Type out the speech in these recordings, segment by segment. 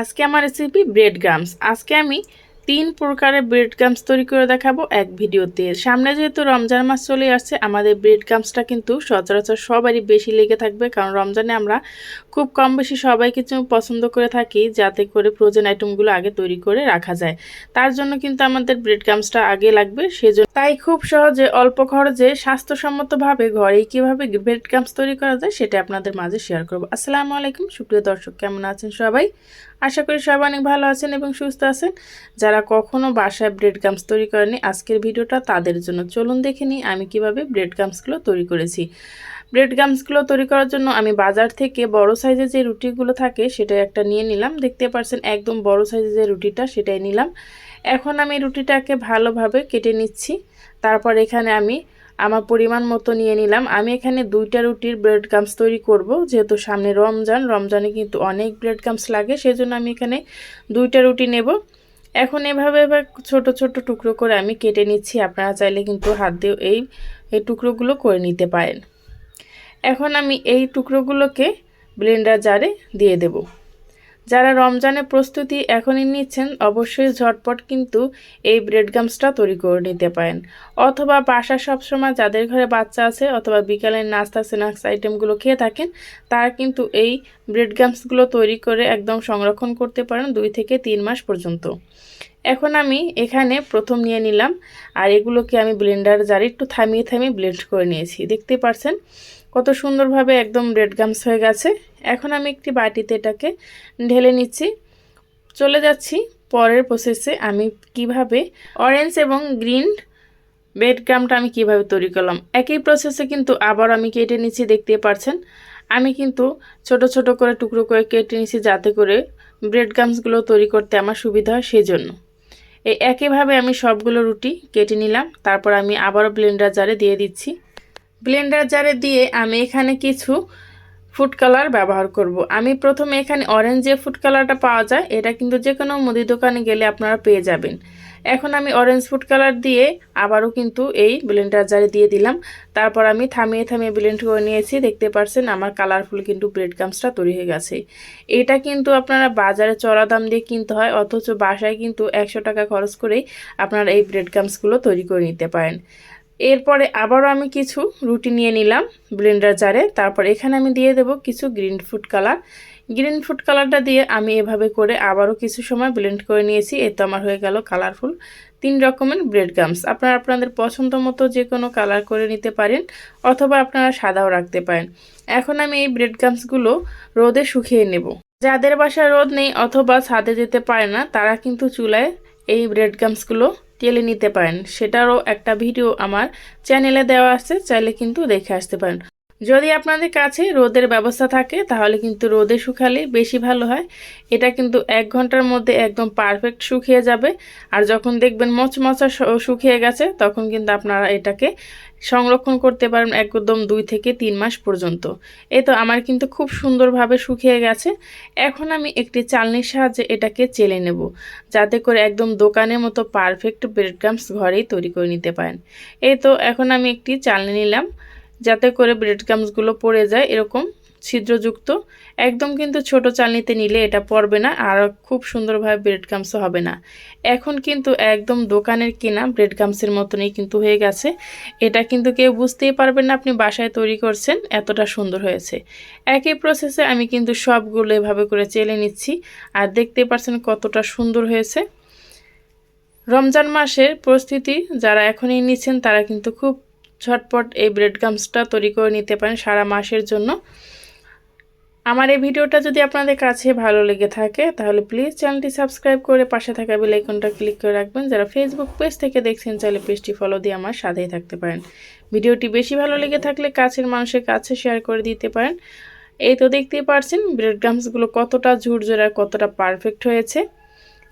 আজকে আমার recipe bread gums আজকে আমি তিন প্রকারের ব্রেড গামস তৈরি করে দেখাবো এক ভিডিওতে। সামনে যেহেতু রমজান মাস চলে আসছে, আমাদের ব্রেড গামসটা কিন্তু সচরাচর সবারই বেশি লেগে থাকবে, কারণ রমজানে আমরা খুব কম বেশি সবাই কিছু পছন্দ করে থাকি, যাতে করে ফ্রোজেন আইটেমগুলো আগে তৈরি করে রাখা যায়। তার জন্য কিন্তু আমাদের ব্রেড গামসটা আগে লাগবে, সেজন্য তাই খুব সহজে অল্প খরচে স্বাস্থ্যসম্মতভাবে ঘরেই কীভাবে ব্রেড গামস তৈরি করা যায় সেটা আপনাদের মাঝে শেয়ার করব। আসসালামু আলাইকুম, সুপ্রিয় দর্শক, কেমন আছেন সবাই? আশা করি সবাই অনেক ভালো আছেন এবং সুস্থ আছেন। যারা কখনো বাসায় ব্রেড গামস তৈরি করেনি আজকের ভিডিওটা তাদের জন্য। চলুন দেখে নিই আমি কীভাবে ব্রেড গামসগুলো তৈরি করেছি। ব্রেড গামসগুলো তৈরি করার জন্য আমি বাজার থেকে বড় সাইজের যে রুটিগুলো থাকে সেটা একটা নিয়ে নিলাম। দেখতে পাচ্ছেন একদম বড় সাইজের যে রুটিটা সেটাই নিলাম। এখন আমি রুটিটাকে ভালোভাবে কেটে নিচ্ছি। তারপর এখানে আমি আমার পরিমাণ মতো নিয়ে নিলাম। আমি এখানে দুইটা রুটির ব্রেড গামস তৈরি করব, যেহেতু সামনে রমজান, রমজানে কিন্তু অনেক ব্রেড গামস লাগে, সেজন্য আমি এখানে দুইটা রুটি নেব। এখন এভাবে এবার ছোট ছোট টুকরো করে আমি কেটে নিচ্ছি। আপনারা চাইলে কিন্তু হাত দিয়ে এই এই টুকরোগুলো করে নিতে পারেন। এখন আমি এই টুকরোগুলোকে ব্লেন্ডার জারে দিয়ে দেবো। যারা রমজানে প্রস্তুতি এখনই নিচ্ছেন, অবশ্যই ঝটপট কিন্তু এই ব্রেড গামসটা তৈরি করে নিতে পারেন। অথবা বাসা সবসময় যাদের ঘরে বাচ্চা আছে অথবা বিকালের নাস্তা, স্ন্যাক্স আইটেমগুলো খেয়ে থাকেন, তারা কিন্তু এই ব্রেড গামসগুলো তৈরি করে একদম সংরক্ষণ করতে পারেন দুই থেকে তিন মাস পর্যন্ত। এখন আমি এখানে প্রথম নিয়ে নিলাম, আর এগুলোকে আমি ব্লেন্ডার জারে একটু থামিয়ে থামিয়ে ব্লেন্ড করে নিয়েছি। দেখতে পারছেন? কত সুন্দরভাবে একদম রেড গামস হয়ে গেছে। এখন আমি একটি বাটিতে এটাকে ঢেলে নিচ্ছি। চলে যাচ্ছি পরের প্রসেসে আমি কীভাবে অরেঞ্জ এবং গ্রিন বেড গ্রামটা আমি কীভাবে তৈরি করলাম। একই প্রসেসে কিন্তু আবার আমি কেটে নিচ্ছি দেখতে পারছেন। আমি কিন্তু ছোট ছোট করে টুকরো করে কেটে নিচ্ছি যাতে করে ব্রেড গামসগুলো তৈরি করতে আমার সুবিধা হয় সেজন্য। এই একইভাবে আমি সবগুলো রুটি কেটে নিলাম। তারপর আমি আবারও ব্লেন্ডার জারে দিয়ে দিচ্ছি। ব্লেন্ডার জারে দিয়ে আমি এখানে কিছু ফুড কালার ব্যবহার করব। আমি প্রথমে এখানে অরেঞ্জ যে ফুড কালারটা পাওয়া যায়। এটা কিন্তু যে কোনো মুদি দোকানে গেলে আপনারা পেয়ে যাবেন। এখন আমি অরেঞ্জ ফুড কালার দিয়ে আবারও কিন্তু এই ব্লেন্ডার জারে দিয়ে দিলাম। তারপর আমি থামিয়ে থামিয়ে ব্লেন্ড করে নিয়েছি। দেখতে পারছেন আমার কালারফুল কিন্তু ব্রেড গামসটা তৈরি হয়ে গেছে। এটা কিন্তু আপনারা বাজারে চড়া দাম দিয়ে কিনতে হয়, অথচ বাসায় কিন্তু একশো টাকা খরচ করেই আপনারা এই ব্রেড গামসগুলো তৈরি করে নিতে পারেন। এরপরে আবারও আমি কিছু রুটি নিয়ে নিলাম ব্লেন্ডার জারে তারপর এখানে আমি দিয়ে দেব কিছু green food colour green food কালারটা দিয়ে আমি এভাবে করে আবারও কিছু সময় ব্লেন্ড করে নিয়েছি। এ তো আমার হয়ে গেল কালারফুল তিন রকমের ব্রেড গামস আপনারা আপনাদের পছন্দ মতো যে কোনো কালার করে নিতে পারেন অথবা আপনারা সাদাও রাখতে পারেন। এখন আমি এই ব্রেড গামসগুলো রোদে শুকিয়ে নেব। যাদের বাসায় রোদ নেই অথবা ছাদে যেতে পারে না, তারা কিন্তু চুলায় এই ব্রেড গামসগুলো তেলে নিতে পারেন। সেটারও একটা ভিডিও আমার চ্যানেলে দেওয়া আছে, চাইলে কিন্তু দেখে আসতে পারেন। যদি আপনাদের কাছে রোদের ব্যবস্থা থাকে, তাহলে কিন্তু রোদে শুকালে বেশি ভালো হয়। এটা কিন্তু এক ঘণ্টার মধ্যে একদম পারফেক্ট শুকিয়ে যাবে। আর যখন দেখবেন মচমচা শুকিয়ে গেছে, তখন কিন্তু আপনারা এটাকে সংরক্ষণ করতে পারেন একদম দুই থেকে তিন মাস পর্যন্ত। এ তো আমার কিন্তু খুব সুন্দরভাবে শুকিয়ে গেছে। এখন আমি একটি চালনির সাহায্যে এটাকে চেলে নেব, যাতে করে একদম দোকানের মতো পারফেক্ট ব্রেড ক্রামস ঘরেই তৈরি করে নিতে পারেন। এই তো এখন আমি একটি চালনি নিলাম। যাতে করে ব্রেড ক্রামসগুলো পড়ে যায়, এরকম ছিদ্রযুক্ত। একদম কিন্তু ছোট চালনিতে নিলে এটা পড়বে না, আর খুব সুন্দরভাবে ব্রেড গামসও হবে না। এখন কিন্তু একদম দোকানের কেনা ব্রেড গামসের মতনই কিন্তু হয়ে গেছে। এটা কিন্তু কেউ বুঝতেই পারবেন না আপনি বাসায় তৈরি করছেন, এতটা সুন্দর হয়েছে। একই প্রসেসে আমি কিন্তু সবগুলো এভাবে করে চেলে নিচ্ছি, আর দেখতে পাচ্ছেন কতটা সুন্দর হয়েছে। রমজান মাসের পরিস্থিতি যারা এখনই নিচ্ছেন, তারা কিন্তু খুব ঝটপট এই ব্রেড গামসটা তৈরি করে নিতে পারেন সারা মাসের জন্য। আমার এই ভিডিওটা যদি আপনাদের কাছে ভালো লেগে থাকে, তাহলে প্লিজ চ্যানেলটি সাবস্ক্রাইব করে পাশে থাকা বেলাইকনটা ক্লিক করে রাখবেন। যারা ফেসবুক পেজ থেকে দেখছেন, চাইলে পেজটি ফলো দিয়ে আমার সাথেই থাকতে পারেন। ভিডিওটি বেশি ভালো লেগে থাকলে কাছের মানুষের কাছে শেয়ার করে দিতে পারেন। এই তো দেখতেই পারছেন ব্রেড গ্রামসগুলো কতটা ঝুরঝোরা কতটা পারফেক্ট হয়েছে।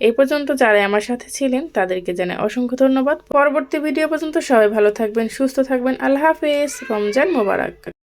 এই পর্যন্ত যারা আমার সাথে ছিলেন, তাদেরকে জানাই অসংখ্য ধন্যবাদ। পরবর্তী ভিডিও পর্যন্ত সবাই ভালো থাকবেন, সুস্থ থাকবেন। আল্লাহ হাফেজ। রমজান মোবারক।